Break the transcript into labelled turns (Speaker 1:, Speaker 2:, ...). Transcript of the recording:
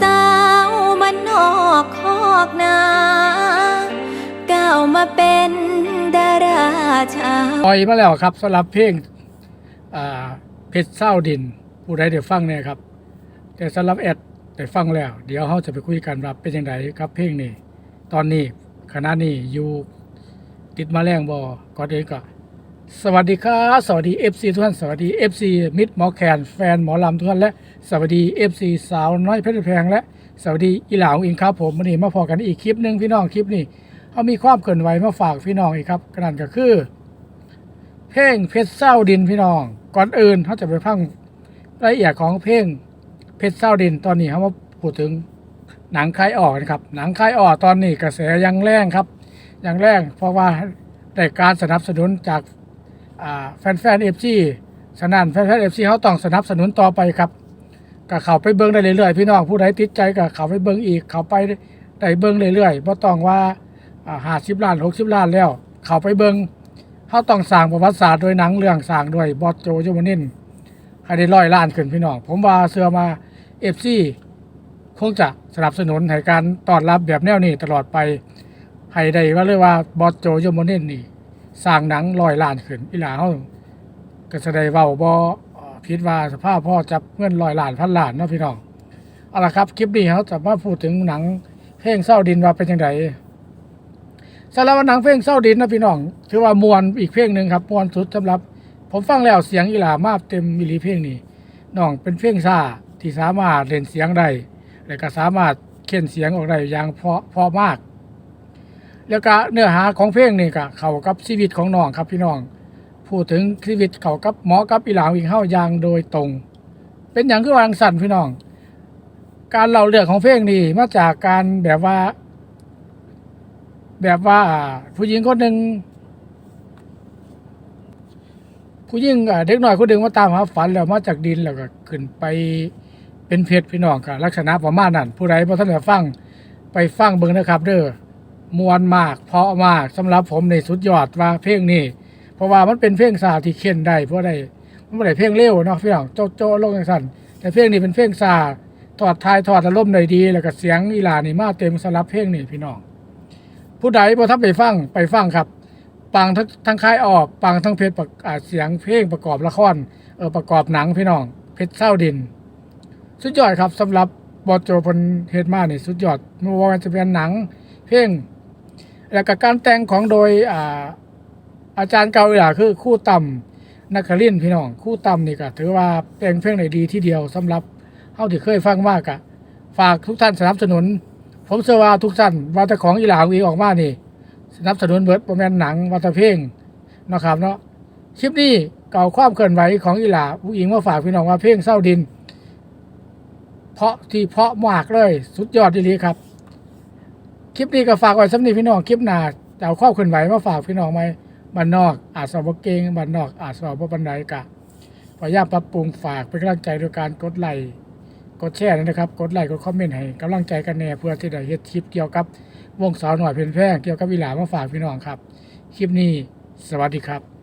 Speaker 1: สาวมันนอกคอกนาก้าวมาเป็นดาราชาว
Speaker 2: ปล่อยมาแล้วครับสำหรับเพลงอ่าเพชรเศร้าดิน ผู้ใดได้ฟังเนี่ยครับ แต่สำหรับแอดได้ฟังแล้ว เดี๋ยวเขาจะไปคุยกันว่าเป็นยังไงครับเพลงนี้ ตอนนี้ขณะนี้อยู่ติดมาแรงบอก่อนอื่นก็ สวัสดีครับสวัสดี FC ทุกท่านสวัสดี FC มิตรหมอแคนแฟนหมอลำทุกท่านและสวัสดี FC สาวน้อยเพชรแพงและสวัสดีอีหลาวอิงครับผมวันนี้มาพอกันอีกคลิปหนึ่งพี่น้องคลิปนี้เขามีความเกินไหวมาฝากพี่น้องอีกครับกนั่นก็คือ เพลงเพชรเศร้าดินพี่น้อง ก่อนอื่นเขาจะไปฟังรายละเอียดของเพลงเพชรเศร้าดินตอนนี้เขามาพูดถึงหนังคายออกนะครับหนังคายออกตอนนี้กระแสยังแรงครับยังแรงเพราะว่าได้การสนับสนุนจาก แฟนๆเอฟซีฉะนั้นแฟนๆเอฟซีเขาต้องสนับสนุนต่อไปครับก็เขาไปเบิ้งได้เรื่อยๆพี่น้องผู้ใดติดใจก็เขาไปเบิ้งอีก เขาไปได้เบิ้งเรื่อยๆเพราะต้องว่าหาสิบล้านหกสิบล้านแล้ว เขาไปเบิ้งเขาต้องสร้างประวัติศาสตร์โดยหนังเรื่องสร้างด้วยบอสโจยมนินให้ได้ร้อยล้านขึ้นพี่น้องผมว่าเสื้อมาเอฟซีคงจะสนับสนุนให้การต้อนรับแบบแนวนี้ตลอดไปให้ได้ว่าเลยว่าบอสโจยมนินนี่ สร้างหนังร้อยล้านขึ้นอีหลาเขาก็แสดงเว่าบอพิดว่าสภาพพ่อจับเงินร้อยล้านพันล้านเนาะพี่น้องเอาละครับคลิปนี้เขาจะมาพูดถึงหนังเพลงเศร้าดินว่าเป็นยังไงสำหรับหนังเพลงเศร้าดินนะพี่น้องถือว่ามวนอีกเพลงหนึ่งครับมวนสุดสำหรับ ผมฟังแล้วเสียงอีหลามากเต็มมิลีเพลงนี้น้องเป็นเพลงซาที่สามารถเล่นเสียงได้และก็สามารถเค้นเสียงออกได้อย่างเพราะเพราะมาก แล้วก็เนื้อหาของเพลงนี่ก็เข้ากับชีวิตของน้องครับพี่น้อง พูดถึงชีวิตเข้ากับหมอกับอีหลาวิงเฮาอย่างโดยตรง เป็นอย่างคือวางสั่นพี่น้อง การเล่าเรื่องของเพลงนี้มาจากการแบบว่า แบบว่าผู้หญิงคนหนึ่งผู้หญิงเด็กน้อยคนหนึ่งมาตามหาฝันแล้วมาจากดินแล้วก็ขึ้นไปเป็นเพชรพี่น้องกับลักษณะประมาณนั้นผู้ใดพอท่านได้ฟังไปฟังเบิ่งนะครับ เด้อ มวนมาก เพราะมากสำหรับผมในสุดยอดว่าเพลงนี้ เพราะว่ามันเป็นเพลงซาที่เข็นได้เพราะได้มันไม่ได้เพลงเร็วเนาะพี่น้องโจ๊ะโจ๊ะลงอย่างสั้นแต่เพลงนี้เป็นเพลงซาถอดทายถอดอารมณ์ได้ดี แล้วก็เสียงอีหลานี่มาเต็มสำหรับเพลงนี้พี่น้อง ผู้ใดบ่ทันไปฟังไปฟังครับปังทั้งทั้งค่ายออกปังทั้งเพชรปะเสียงเพลงประกอบละครเออประกอบหนังพี่น้อง เพชรเศร้าดิน สุดยอดครับสำหรับบอโจพนเฮดมานี่สุดยอดไม่ว่าจะเป็นหนัง เพลง แล้วก็การแต่งของโดยอ่าอาจารย์เก่าอีหล่าคือคู่ต่ำนักครินพี่น้องคู่ต่ำนี่ก็ถือว่าแต่งเพลงได้ดีที่เดียวสำหรับเฮาที่เคยฟังมากอะฝากทุกท่านสนับสนุน ผมเชื่อว่าทุกท่านว่าแต่ของอีหลาวีออกมานี่สนับสนุนเบิร์ดประมาณหนังวัตเพลงนะครับเนาะคลิปนี้เก่าความเคลื่อนไหวของอีหลาผู้หญิงมาฝากพี่น้องว่าเพลงเศร้าดิน เพราะที่เพราะมากเลย สุดยอดดีๆครับ คลิปนี้ก็ฝากไว้สำนีพี่น้องคลิปหน้าจะเอาความเคลื่อนไหวมาฝากพี่น้องไหมบ้านนอกอาจสอบเก่งบ้านนอกอาจสอบบันไดกะพยายามปรับปรุงฝากเป็นกำลังใจโดยการกดไลค์กดแชร์นะครับ กดไลค์กดคอมเมนต์ให้กำลังใจกันแน่เพื่อที่จะเฮ็ดคลิปเกี่ยวกับวงสาวหน่อยเพลินแพร่เกี่ยวกับวิลามาฝากพี่น้องครับ คลิปนี้สวัสดีครับ